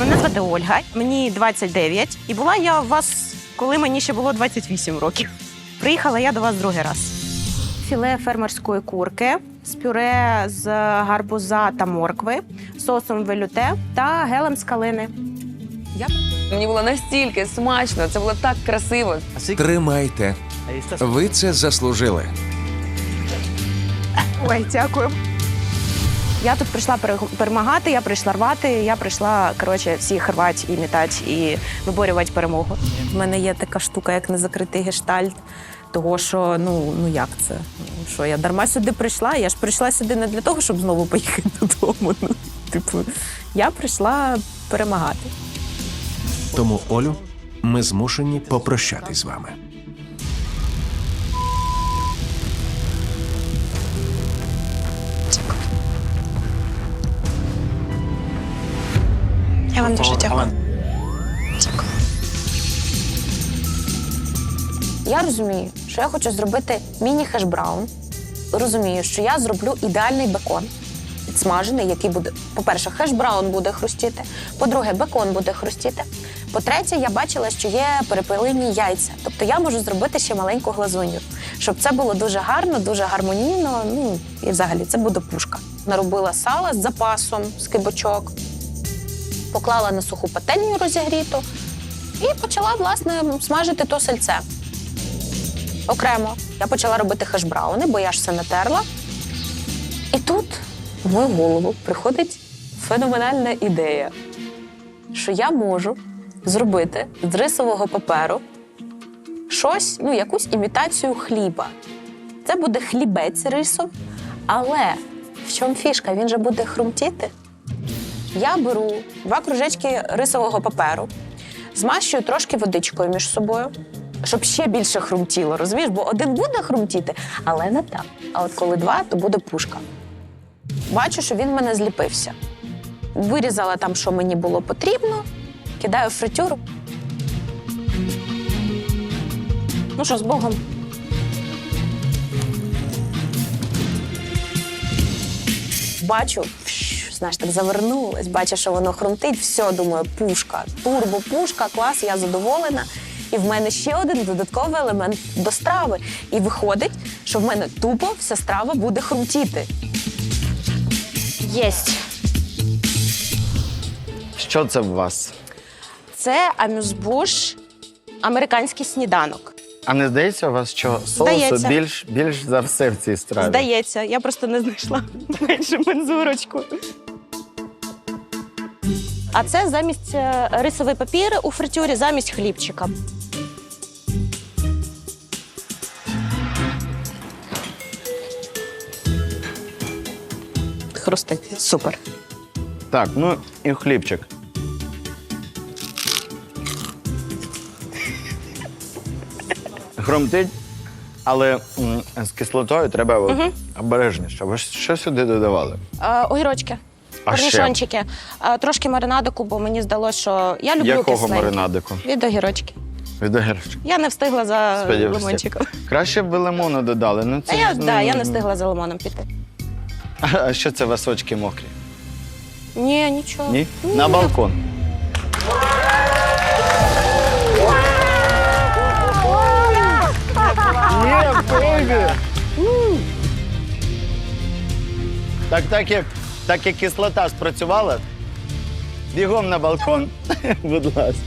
Мене звати Ольга, мені 29, і була я у вас, коли мені ще було 28 років. Приїхала я до вас другий раз. Філе фермерської курки з пюре з гарбуза та моркви, соусом велюте та гелем з калини. Мені було настільки смачно, це було так красиво. Тримайте. Ви це заслужили. Ой, дякую. Я тут прийшла перемагати, я прийшла рвати, я прийшла коротше всіх рвати і мітати і виборювати перемогу. У мене є така штука, як незакритий гештальт. Того, що ну, ну як це? Ну, Що я дарма сюди прийшла? Я ж прийшла сюди не для того, щоб знову поїхати додому. Ну, типу, я прийшла перемагати. Тому, Олю, ми змушені попрощатись з вами. Вам дуже дякую. Я розумію, що я хочу зробити міні-хеш-браун. Розумію, що я зроблю ідеальний бекон підсмажений, який буде, по-перше, хеш-браун буде хрустіти, по-друге, бекон буде хрустіти. По-третє, я бачила, що є перепилені яйця. Тобто я можу зробити ще маленьку глазунью, щоб це було дуже гарно, дуже гармонійно. Ну і взагалі це буде пушка. Наробила сала з запасом з кибочок, поклала на суху пательню розігріту і почала власне смажити то сальце. Окремо я почала робити хешбрауни, бо я ж все натерла. І тут в мою голову приходить феноменальна ідея, що я можу зробити з рисового паперу щось, ну, якусь імітацію хліба. Це буде хлібець рисом, але в чому фішка? Він же буде хрумтіти. Я беру два кружечки рисового паперу, змащую трошки водичкою між собою, щоб ще більше хрумтіло, розумієш? Бо один буде хрумтіти, але не так. А от коли два, то буде пушка. Бачу, що він в мене зліпився. Вирізала там, що мені було потрібно, кидаю в фритюру. Ну що, з Богом? Бачу, знаєш, так завернулась, бачу, що воно хрумтить. Все, думаю, пушка, турбо, пушка, клас, я задоволена. І в мене ще один додатковий елемент до страви. І виходить, що в мене тупо вся страва буде хрумтіти. Єсть. Що це в вас? Це амюзбуш, американський сніданок. А не здається у вас, що соусу Здається. більш, більш за все в цій страві? Здається, я просто не знайшла меншу мензурочку. А це замість е, рисовий папір у фритюрі, замість хлібчика. Хрустить. Супер. Так, ну і хлібчик. Хромтить, але м, з кислотою треба от, обережніше. Ви ж що сюди додавали? Е, огірочки. Корнішончики. Е, трошки маринадику, бо мені здалося, що я люблю Якого кисленьке. маринадику? Від огірочки. Від огірочка. Я не встигла за Сподіваюся. лимончиком. Краще б ви лимону додали. Ну, Та це, я, ж, да, я ну, не встигла за лимоном піти. А що це у вас очки мокрі? Ні, нічого. Ні? На балкон. Є, Боже! Так, так як, так як кислота спрацювала, бігом на балкон, будь ласка.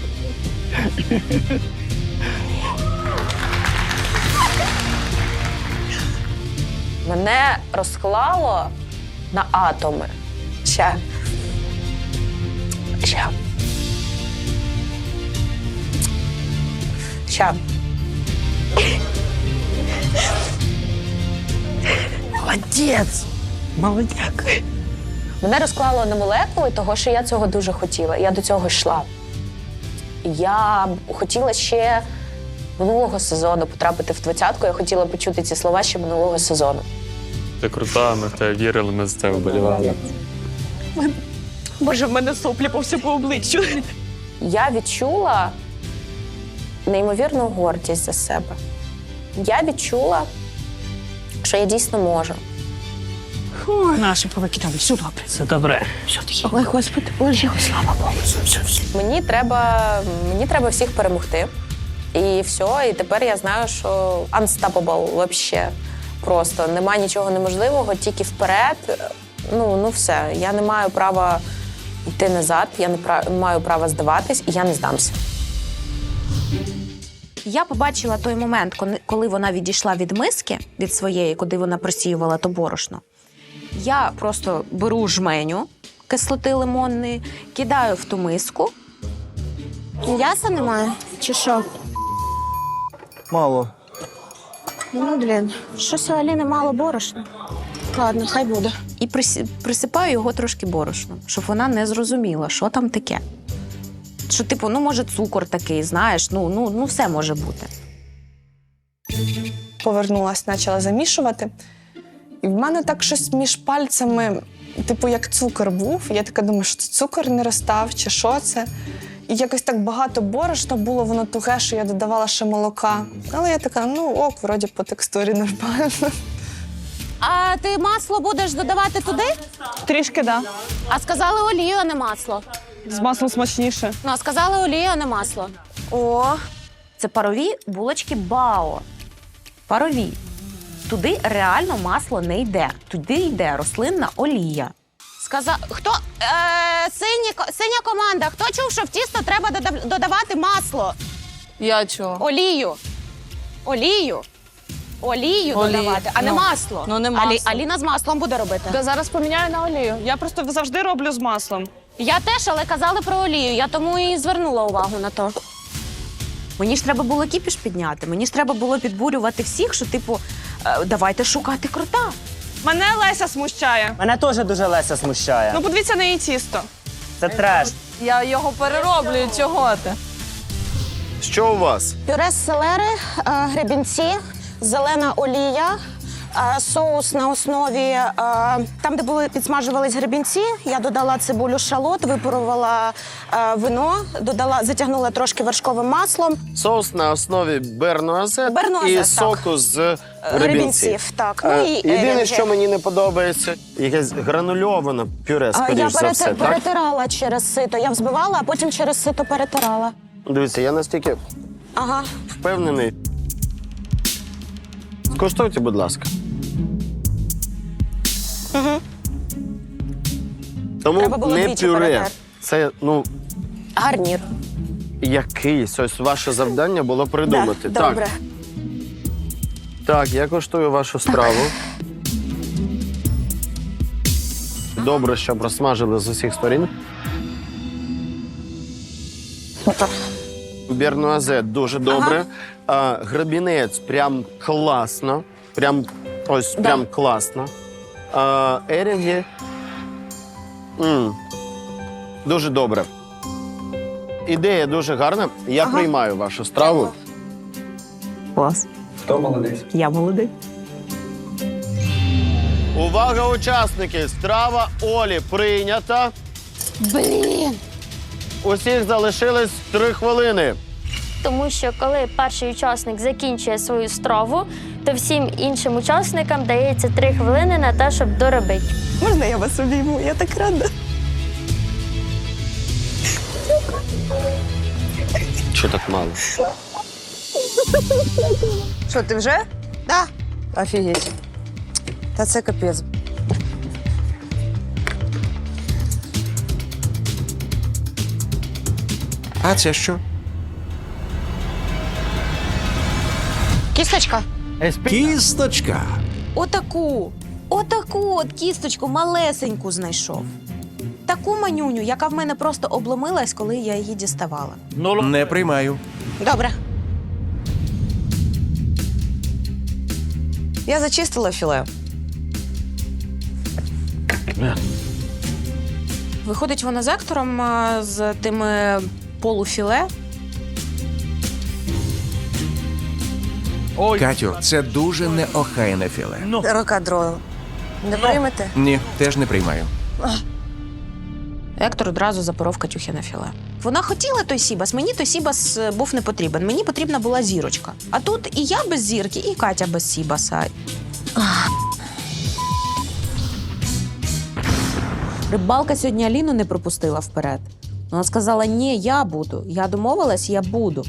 Мене розклало на атоми. Ще. Ще. Ще. Молодець! Молодець. Мене розклало на молекули, того що я цього дуже хотіла. Я до цього йшла. Я хотіла ще минулого сезону потрапити в двадцятку. Я хотіла почути ці слова ще минулого сезону. Ти крута, ми в тебе вірили, ми за тебе вболівали. Боже, в мене соплі по всьому обличчю. Я відчула неймовірну гордість за себе. Я відчула, що я дійсно можу. Наші повикидали, все добре. Все добре. Ой, господи, Боже, слава Богу. Мені треба, мені треба всіх перемогти. І все, і тепер я знаю, що unstoppable вообще. Просто нема нічого неможливого, тільки вперед. Ну, ну все. Я не маю права йти назад, я не пра- маю права здаватись, і я не здамся. Я побачила той момент, коли- коли вона відійшла від миски від своєї, куди вона просіювала то борошно. Я просто беру жменю кислоти лимонної, кидаю в ту миску. М'яса немає? Чи що? Мало. Ну, блін, щось у Аліни мало борошна. Ладно, хай буде. і присі- присипаю його трошки борошном, щоб вона не зрозуміла, що там таке. Що, типу, ну, може, цукор такий, знаєш, ну, ну, ну все може бути. повернулася, почала замішувати. І в мене так щось між пальцями, типу, як цукор був. Я така думаю, що це цукор не розстав, чи що це. І якось так багато борошна було, воно туге, що я додавала ще молока. Але я така, ну ок, вроді по текстурі нормально. А ти масло будеш додавати туди? Трішки, да. А сказали олію, а не масло. З маслом смачніше. Ну, а сказали олію, а не масло. О, це парові булочки Бао. Парові. Туди реально масло не йде. Туди йде рослинна олія. Сказа... Хто? Е, сині... Синя команда. Хто чув, що в тісто треба додавати масло? Я чого? Олію. Олію. Олію Олію. додавати, а не Ну, масло. ну, не Алі- Аліна з маслом буде робити. Да зараз поміняю на олію. Я просто завжди роблю з маслом. Я теж, але казали про олію. Я тому і звернула увагу на то. Мені ж треба було кіпіш підняти. Мені ж треба було підбурювати всіх, що, типу, давайте шукати крута. Мене Леся смущає. Мене теж дуже Леся смущає. Ну, подивіться на її тісто. Це треш. Я його перероблюю, чого ти? Що у вас? Пюре з селери, е, гребінці, зелена олія, е, соус на основі. е, Там, де були підсмажувались гребінці, я додала цибулю шалот, випарувала е, вино, додала, затягнула трошки вершковим маслом. Соус на основі Бернуазет, і так. соку з гребінців. Гребінців, так. Ну, Е, і Єдине, що мені не подобається, якесь гранульоване пюре, скоріш я за все. Так? перетирала через сито. Я взбивала, а потім через сито перетирала. Дивіться, я настільки Ага. впевнений. Скуштуйте, будь ласка. Тому Треба було не двічі пюре. перетерти. Це ну Гарнір. якийсь. Ось ваше завдання було придумати. Да, добре. Так, так, я коштую вашу страву. Добре, що просмажили з усіх сторін. Бернуазет дуже добре. А, грабінець прям класно. Прям ось Да. прям класно. А, ерінги. м, Дуже добре. Ідея дуже гарна. Я приймаю вашу страву. Клас. Хто молодець? Я молодий. Увага, учасники! Страва Олі прийнята. Блін. Усіх залишилось три хвилини. Тому що коли перший учасник закінчує свою страву, то всім іншим учасникам дається три хвилини на те, щоб доробити. Можна я вас обійму? Я так рада. Що так мало? Що, ти вже? Да. Офігеть. Та це капець. А це що? Кісточка. Кісточка. Отаку, отаку от кісточку малесеньку знайшов. Таку манюню, яка в мене просто обломилась, коли я її діставала. Не приймаю. Добре. Я зачистила філе. Виходить воно з ектором а, з тими полуфіле. Катю, це дуже неохайне філе. Рокадро. Не приймете? Ні, теж не приймаю. Ектор одразу запоров Катюхи на філе. Вона хотіла той Сібас, мені той Сібас е, був не потрібен. Мені потрібна була зірочка. А тут і я без зірки, і Катя без Сібаса. Рибалка сьогодні Аліну не пропустила вперед. Вона сказала: ні, я буду. Я домовилась, я буду.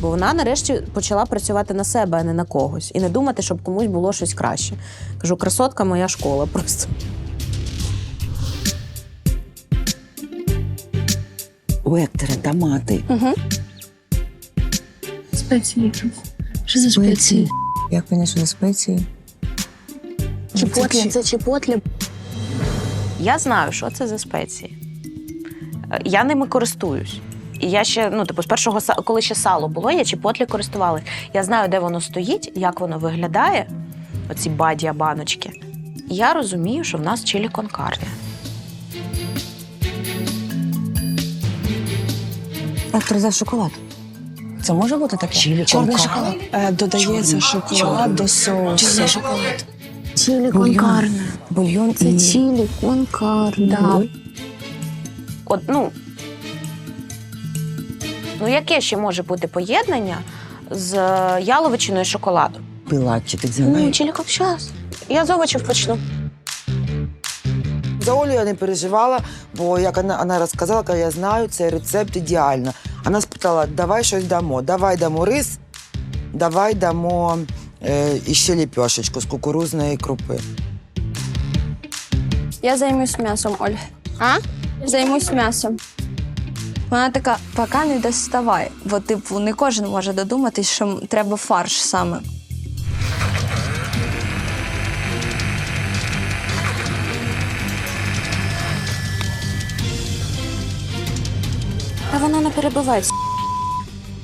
Бо вона нарешті почала працювати на себе, а не на когось. І не думати, щоб комусь було щось краще. Кажу, красотка моя школа просто. У Ектора томати. Спеції. Що за Спеції. Як вони що за спеції? Чіпотлі, це чіпотлі. Я знаю, що це за спеції. Е, Я ними користуюсь. І я ще, ну, типу, з першого коли ще сало було, я чіпотлі користувалась. Я знаю, де воно стоїть, як воно виглядає, оці бадія баночки. Я розумію, що в нас чилі конкарне. Ектор взяв шоколад. Це може бути таке? Чилі Чорний шоколад. Е, додається шоколад до соусу. шоколад. Чилі конкарне. Бульйон Це чилі конкарне. Да. От, ну, ну, яке ще може бути поєднання з е, яловичиною і шоколадом? Пилатчі ти взяла. Ну, коп щас. Я з овочів почну. За Олю я не переживала, бо як вона, вона розказала, каже, я знаю, цей рецепт ідеально. Вона спитала, давай щось дамо. Давай дамо рис, давай дамо е, іще ліпешечку з кукурузної крупи. Я займусь м'ясом, Оль. А? Займусь м'ясом. Вона така, поки не доставай. Бо, типу, не кожен може додуматись, що треба фарш саме. Та воно не перебивається.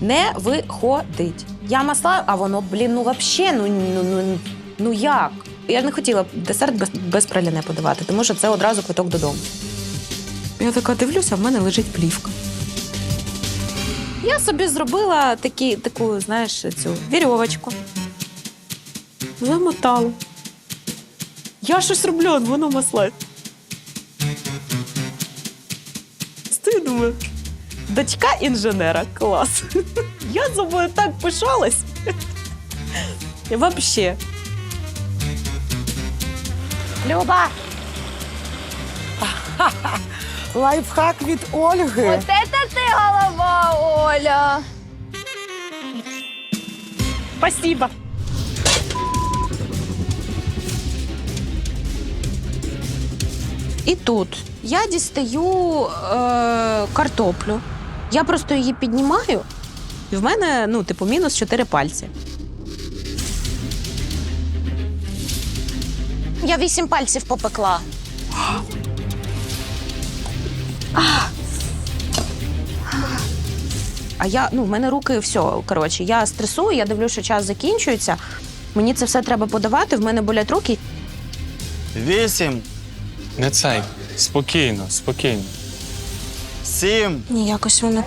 Не виходить. Я масла, а воно, блін, ну взагалі, ну, ну, ну, ну як? Я не хотіла десерт без, без праляне подавати, тому що це одразу квиток додому. Я така дивлюся, в мене лежить плівка. Я собі зробила такі, таку, знаєш, цю вірьовочку. Замотала. Я щось роблю, воно масла. Стою, думаю, дочка інженера, клас. Я з собою так пишалась. Вообще. Люба! Лайфхак від Ольги. це ти голова, Оля! Спасибо. І тут я дістаю е, картоплю. Я просто її піднімаю, і в мене, ну, типу, мінус 4 пальці. Я вісім пальців попекла. А я, ну, в мене руки все, коротше, я стресую, я дивлюся, що час закінчується. Мені це все треба подавати, в мене болять руки. Вісім, Не цей. Спокійно, спокійно. сім, Ні, якось воно.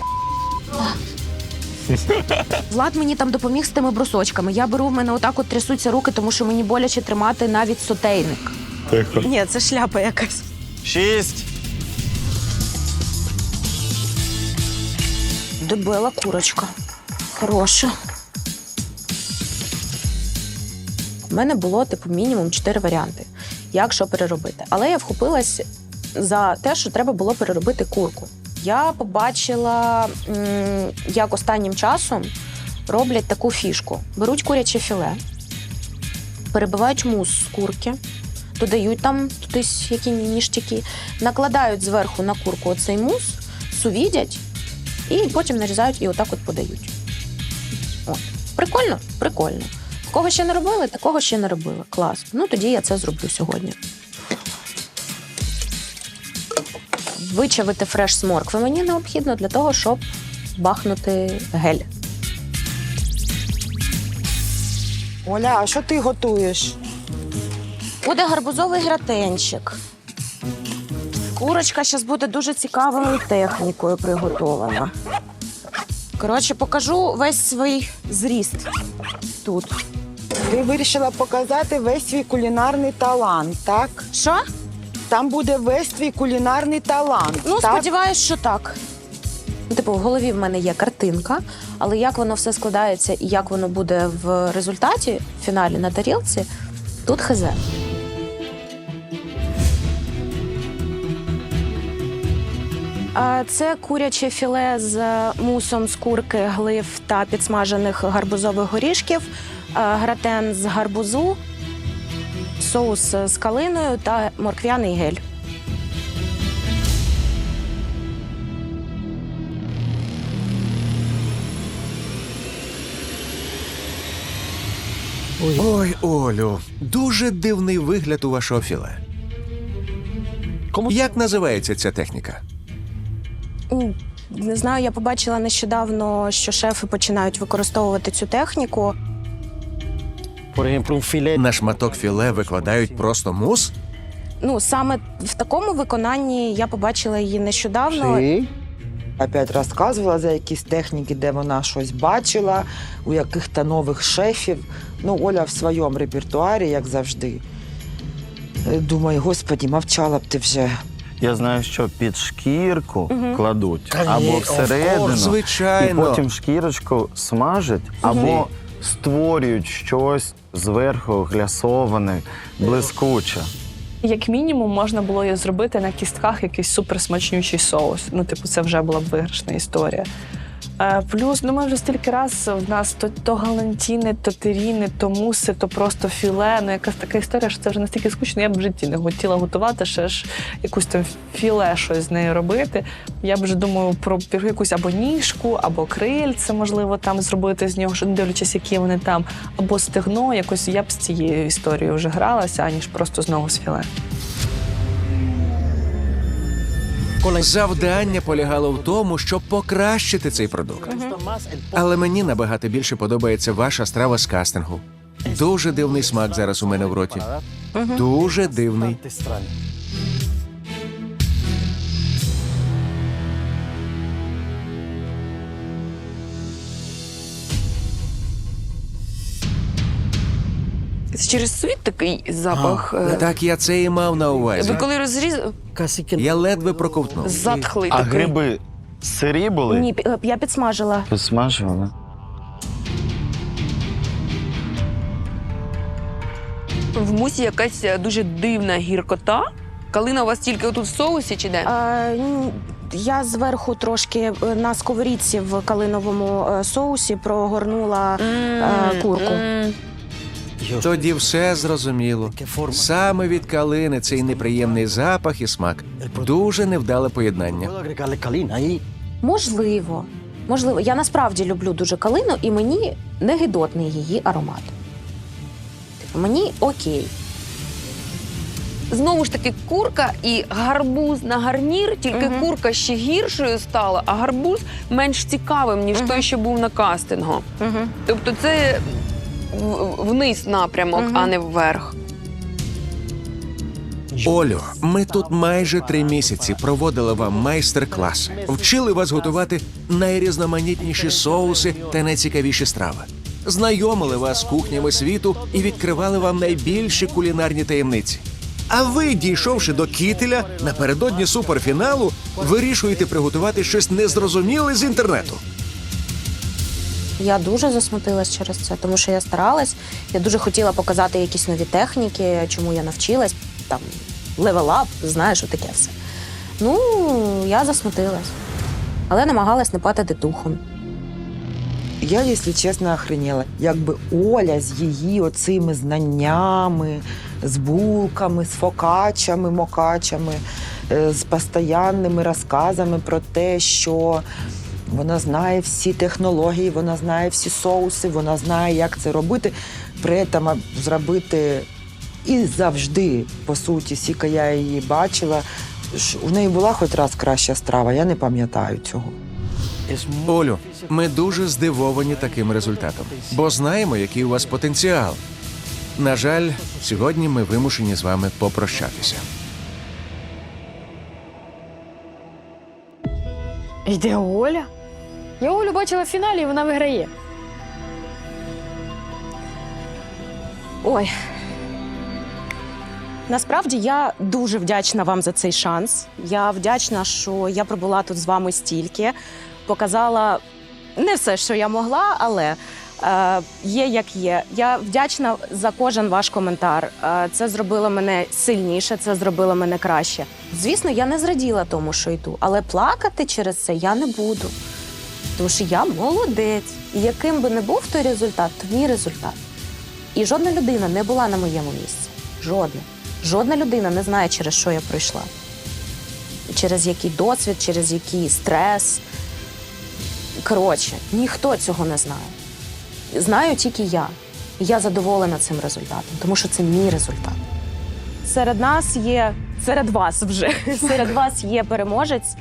Влад мені там допоміг з тими брусочками. Я беру, в мене отак от трясуться руки, тому що мені боляче тримати навіть сотейник. Тихо. Ні, це шляпа якась. шість, Дебела курочка. Хороша. У мене було, типу, мінімум чотири варіанти, як що переробити. Але я вхопилась за те, що треба було переробити курку. Я побачила, як останнім часом роблять таку фішку: беруть куряче філе, перебивають мус з курки, додають там тутись які ніштяки, накладають зверху на курку оцей мус, сувідять і потім нарізають і отак от подають. От. Прикольно? Прикольно. Кого ще не робили, такого ще не робили. Клас. Ну тоді я це зроблю сьогодні. Вичавити фреш з моркви мені необхідно для того, щоб бахнути гель. Оля, а що ти готуєш? Буде гарбузовий гратенчик. Курочка зараз буде дуже цікавою технікою приготована. Коротше, покажу весь свій зріст тут. Ти вирішила показати весь свій кулінарний талант, так? Що? Там буде весь твій кулінарний талант. Ну, так? сподіваюсь, що так. Ну, Типу, в голові в мене є картинка, але як воно все складається і як воно буде в результаті, в фіналі на тарілці, тут хз. Це куряче філе з мусом з курки, глив та підсмажених гарбузових горішків, е, гратен з гарбузу, соус з калиною та морквяний гель. Ой, Олю, дуже дивний вигляд у вашого філе. Як називається ця техніка? М, Не знаю, я побачила нещодавно, що шефи починають використовувати цю техніку. На шматок філе викладають просто мус? Ну саме в такому виконанні я побачила її нещодавно. Опять розказувала за якісь техніки, де вона щось бачила, у яких-то нових шефів. Ну, Оля в своєму репертуарі, як завжди. Е, Думаю, господі, мовчала б ти вже. Я знаю, що під шкірку кладуть або всередину, і Звичайно. потім шкірочку смажать, або створюють щось зверху глясоване, блискуче. Як мінімум, можна було її зробити на кістках якийсь суперсмачнючий соус. Ну, типу, це вже була б виграшна історія. Е, плюс, ну ми вже стільки раз в нас то, то галантіни, то теріни, то муси, то просто філе. Ну, якась така історія, що це вже настільки скучно, я б в житті не хотіла готувати ще ж якусь там філе щось з нею робити. Я б вже думаю про якусь або ніжку, або крильце, можливо, там зробити з нього, що дивлячись, які вони там, або стегно. Якось я б з цією історією вже гралася, аніж просто знову з філе. Завдання полягало в тому, щоб покращити цей продукт. Але мені набагато більше подобається ваша страва з кастингу. Дуже дивний смак зараз у мене в роті. Дуже дивний. Це через світ такий запах. е, Так я це і мав на увазі. Ви коли розріз... Я ледве проковтнув. затхлий А такий. гриби сирі були? Ні, пі- е, я підсмажила. Посмажували. В мусі якась е, дуже дивна гіркота. Калина у вас тільки отут в соусі чи де? Е, Я зверху трошки е, на сковорідці в калиновому е, соусі прогорнула е, курку. М. Тоді все зрозуміло. Саме від калини цей неприємний запах і смак. Дуже невдале поєднання. Можливо. Можливо, я насправді люблю дуже калину, і мені не гидотний її аромат. Типу, мені окей. Знову ж таки, курка і гарбуз на гарнір, тільки Мгм. курка ще гіршою стала, а гарбуз менш цікавим, ніж той, що був на кастингу. Угу. Тобто це вниз напрямок, Мгм. а не вверх. Олю, ми тут майже три місяці проводили вам майстер-класи, вчили вас готувати найрізноманітніші соуси та найцікавіші страви. Знайомили вас з кухнями світу і відкривали вам найбільші кулінарні таємниці. А ви, дійшовши до кітеля напередодні суперфіналу, вирішуєте приготувати щось незрозуміле з інтернету. Я дуже засмутилась через це, тому що я старалась. Я дуже хотіла показати якісь нові техніки, чому я навчилась, там левелап, знаєш, таке все. Ну, я засмутилась. Але намагалась не падати духом. Я, якщо чесно, охренела. Якби Оля з її оцими знаннями, з булками, з фокачами, мокачами, е, з постоянними розказами про те, що вона знає всі технології, вона знає всі соуси, вона знає, як це робити. При цьому зробити і завжди, по суті, скільки я її бачила, у неї була хоч раз краща страва, я не пам'ятаю цього. Олю, ми дуже здивовані таким результатом, бо знаємо, який у вас потенціал. На жаль, сьогодні ми вимушені з вами попрощатися. Йде Оля. Я Олю бачила в фіналі, і вона виграє. Ой. Насправді я дуже вдячна вам за цей шанс. Я вдячна, що я пробула тут з вами стільки, показала не все, що я могла, але Е, є як є. Я вдячна за кожен ваш коментар. Е, це зробило мене сильніше, це зробило мене краще. Звісно, я не зраділа тому, що йду, але плакати через це я не буду. Тому що я молодець. І яким би не був той результат, то мій результат. І жодна людина не була на моєму місці. Жодна. Жодна людина не знає, через що я пройшла. Через який досвід, через який стрес. Коротше, ніхто цього не знає. Знаю тільки я. І я задоволена цим результатом, тому що це мій результат. Серед нас є, серед вас вже, серед вас є переможець.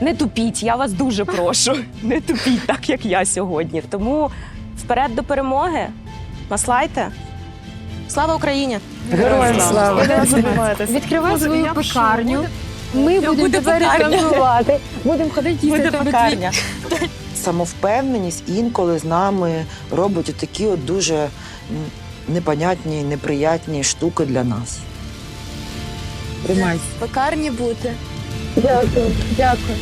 Не тупіть, я вас дуже прошу. Не тупіть так, як я сьогодні. Тому вперед до перемоги. Маслайте. Слава Україні! Героям слава. Відкривай свою пекарню. Ми будемо буде тебе пекарня. рекламувати. Будемо ходити їсти Буде тебе пекарня. Самовпевненість інколи з нами робить такі от дуже м, непонятні, неприятні штуки для нас. Тримайся. Пекарні бути. Дякую, дякую.